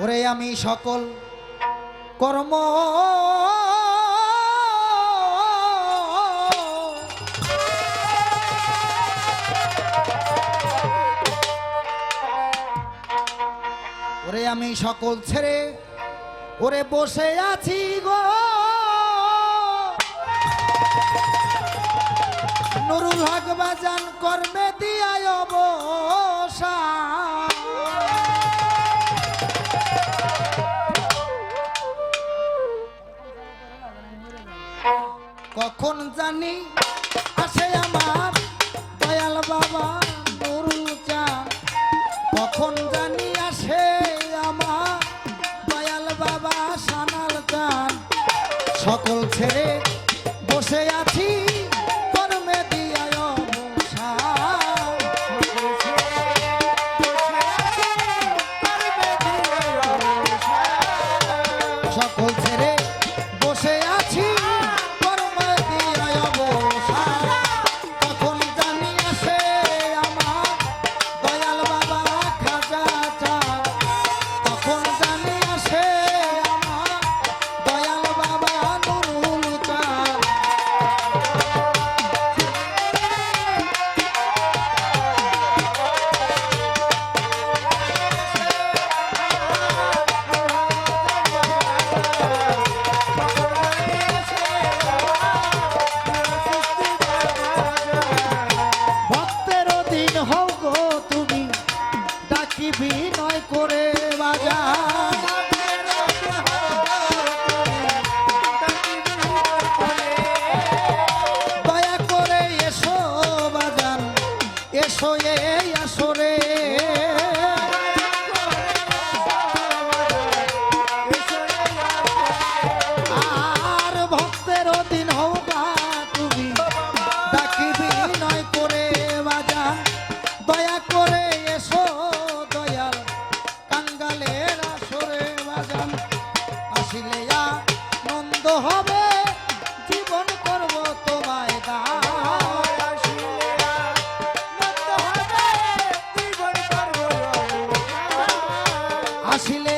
ওরে আমি সকল কর্ম। ওরে আমি সকল ছেড়ে ওরে বসে আছি গো। নুরুল হক বাজান কর্মে দিয়ায় বসা কখন জানি আসে আমার দয়াল বাবা গরু চান। কখন জানি আসে আমার দয়াল বাবা সানাল চান। সকল ছেড়ে Oh, yeah. Brasileiro.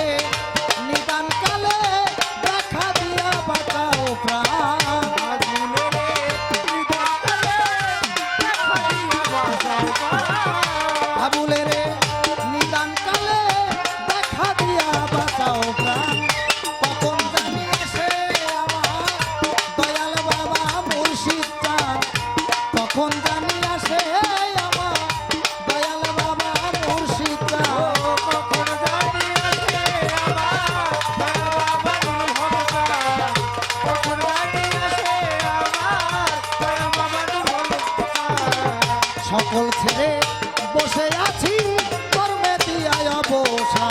সকল ছেড়ে বসে আছি কর্মে দিয়া বসা বসে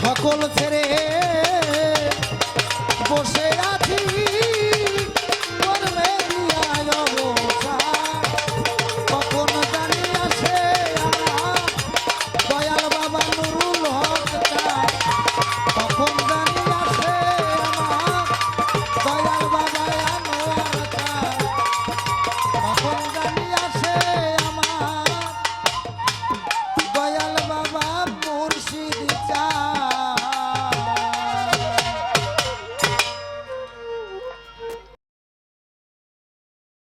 সকল ছেড়ে বসে